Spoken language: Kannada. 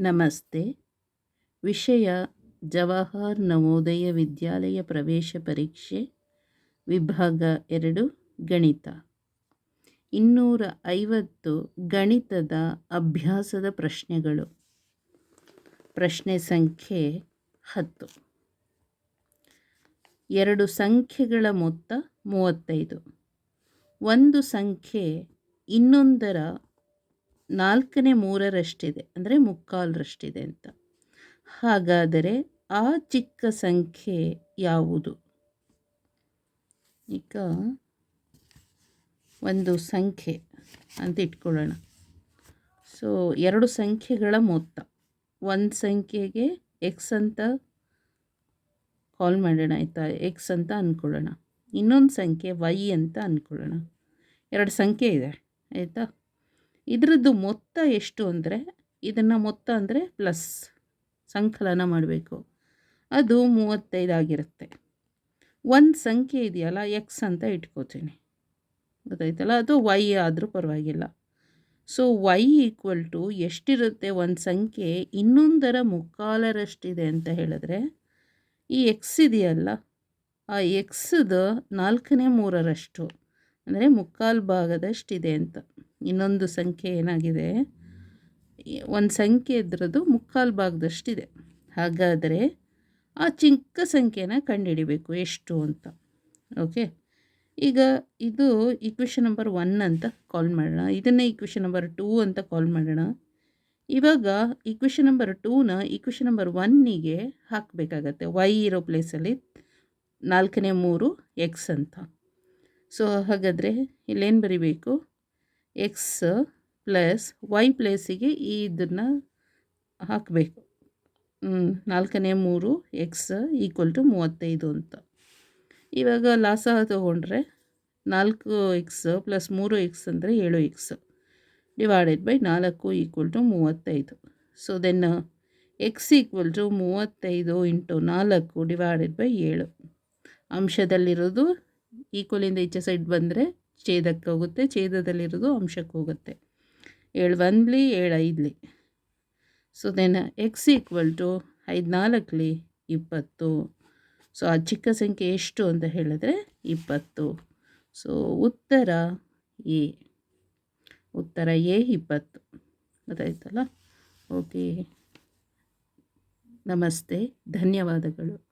ನಮಸ್ತೆ. ವಿಷಯ ಜವಾಹರ್ ನವೋದಯ ವಿದ್ಯಾಲಯ ಪ್ರವೇಶ ಪರೀಕ್ಷೆ, ವಿಭಾಗ ಎರಡು, ಗಣಿತ. ಇನ್ನೂರ ಐವತ್ತು ಗಣಿತದ ಅಭ್ಯಾಸದ ಪ್ರಶ್ನೆಗಳು. ಪ್ರಶ್ನೆ ಸಂಖ್ಯೆ ಹತ್ತು. ಎರಡು ಸಂಖ್ಯೆಗಳ ಮೊತ್ತ ಮೂವತ್ತೈದು. ಒಂದು ಸಂಖ್ಯೆ ಇನ್ನೊಂದರ ನಾಲ್ಕನೇ ಮೂರರಷ್ಟಿದೆ, ಅಂದರೆ ಮುಕ್ಕಾಲರಷ್ಟಿದೆ ಅಂತ. ಹಾಗಾದರೆ ಆ ಚಿಕ್ಕ ಸಂಖ್ಯೆ ಯಾವುದು? ಈಗ ಒಂದು ಸಂಖ್ಯೆ ಅಂತ ಇಟ್ಕೊಳ್ಳೋಣ. ಸೊ ಎರಡು ಸಂಖ್ಯೆಗಳ ಮೊತ್ತ. ಒಂದು ಸಂಖ್ಯೆಗೆ ಎಕ್ಸ್ ಅಂತ ಕಾಲ್ ಮಾಡೋಣ ಆಯಿತಾ? ಎಕ್ಸ್ ಅಂತ ಅಂದ್ಕೊಳ್ಳೋಣ ಇನ್ನೊಂದು ಸಂಖ್ಯೆ ವೈ ಅಂತ ಅಂದ್ಕೊಳ್ಳೋಣ ಎರಡು ಸಂಖ್ಯೆ ಇದೆ, ಆಯಿತಾ? ಇದರದ್ದು ಮೊತ್ತ ಎಷ್ಟು ಅಂದರೆ, ಇದನ್ನು ಮೊತ್ತ ಅಂದರೆ ಪ್ಲಸ್ ಸಂಕಲನ ಮಾಡಬೇಕು. ಅದು ಮೂವತ್ತೈದು ಆಗಿರುತ್ತೆ. ಒಂದು ಸಂಖ್ಯೆ ಇದೆಯಲ್ಲ ಎಕ್ಸ್ ಅಂತ ಇಟ್ಕೋತೀನಿ. ಗೊತ್ತಾಯ್ತಲ್ಲ? ಅದು ವೈ ಆದರೂ ಪರವಾಗಿಲ್ಲ. ಸೊ ವೈ ಈಕ್ವಲ್ ಟು ಎಷ್ಟಿರುತ್ತೆ ಒಂದು ಸಂಖ್ಯೆ? ಇನ್ನೊಂದರ ಮುಕ್ಕಾಲರಷ್ಟಿದೆ ಅಂತ ಹೇಳಿದ್ರೆ, ಈ ಎಕ್ಸ್ ಇದೆಯಲ್ಲ, ಆ ಎಕ್ಸ್ದು ನಾಲ್ಕನೇ ಮೂರರಷ್ಟು, ಅಂದರೆ ಮುಕ್ಕಾಲು ಭಾಗದಷ್ಟಿದೆ ಅಂತ. ಇನ್ನೊಂದು ಸಂಖ್ಯೆ ಏನಾಗಿದೆ? ಒಂದು ಸಂಖ್ಯೆ ಇದ್ರದ್ದು ಮುಕ್ಕಾಲು ಭಾಗದಷ್ಟಿದೆ. ಹಾಗಾದರೆ ಆ ಚಿಕ್ಕ ಸಂಖ್ಯೆನ ಕಂಡುಹಿಡಿಬೇಕು ಎಷ್ಟು ಅಂತ. ಓಕೆ ಈಗ ಇದು ಈಕ್ವೇಷನ್ ನಂಬರ್ ಒನ್ ಅಂತ ಕಾಲ್ ಮಾಡೋಣ. ಇದನ್ನೇ ಈಕ್ವೇಷನ್ ನಂಬರ್ ಟೂ ಅಂತ ಕಾಲ್ ಮಾಡೋಣ. ಇವಾಗ ಈಕ್ವೇಷನ್ ನಂಬರ್ ಟೂನ ಈಕ್ವೇಷನ್ ನಂಬರ್ ಒನ್ನಿಗೆ ಹಾಕಬೇಕಾಗತ್ತೆ. ವೈ ಇರೋ ಪ್ಲೇಸಲ್ಲಿ ನಾಲ್ಕನೇ ಮೂರು ಎಕ್ಸ್ ಅಂತ. ಸೊ ಹಾಗಾದರೆ ಇಲ್ಲೇನು ಬರಿಬೇಕು? ಎಕ್ಸ್ ಪ್ಲಸ್ ವೈ ಪ್ಲೇಸಿಗೆ ಈ ಇದನ್ನು ಹಾಕಬೇಕು. ನಾಲ್ಕನೇ ಮೂರು ಎಕ್ಸ್ ಈಕ್ವಲ್ ಟು ಮೂವತ್ತೈದು ಅಂತ. ಇವಾಗ ಲಾಸ ತೊಗೊಂಡ್ರೆ ನಾಲ್ಕು ಎಕ್ಸ್ ಪ್ಲಸ್ ಮೂರು ಎಕ್ಸ್ ಅಂದರೆ ಏಳು ಎಕ್ಸ್ ಡಿವೈಡೆಡ್ ಬೈ ನಾಲ್ಕು ಈಕ್ವಲ್ ಟು ಮೂವತ್ತೈದು. So then X equal to ಮೂವತ್ತೈದು ಇಂಟು ನಾಲ್ಕು ಡಿವೈಡೆಡ್ ಬೈ ಏಳು. ಅಂಶದಲ್ಲಿರೋದು ಈಕ್ವಲಿಂದ ಈಚೆ ಸೈಡ್ ಬಂದರೆ ಛೇದಕ್ಕೆ ಹೋಗುತ್ತೆ ಛೇದದಲ್ಲಿರೋದು ಅಂಶಕ್ಕೆ ಹೋಗುತ್ತೆ. ಏಳು ಒಂದ್ಲಿ, ಏಳು ಐದ್ಲಿ. So then X equal to ಐದು ನಾಲ್ಕಲಿ ಇಪ್ಪತ್ತು. ಸೊ ಆ ಚಿಕ್ಕ ಸಂಖ್ಯೆ ಎಷ್ಟು ಅಂತ ಹೇಳಿದ್ರೆ ಇಪ್ಪತ್ತು. ಸೊ ಉತ್ತರ ಎ ಉತ್ತರ ಎ ಇಪ್ಪತ್ತು. ಗೊತ್ತಾಯ್ತಲ್ಲ ಓಕೆ ನಮಸ್ತೆ, ಧನ್ಯವಾದಗಳು.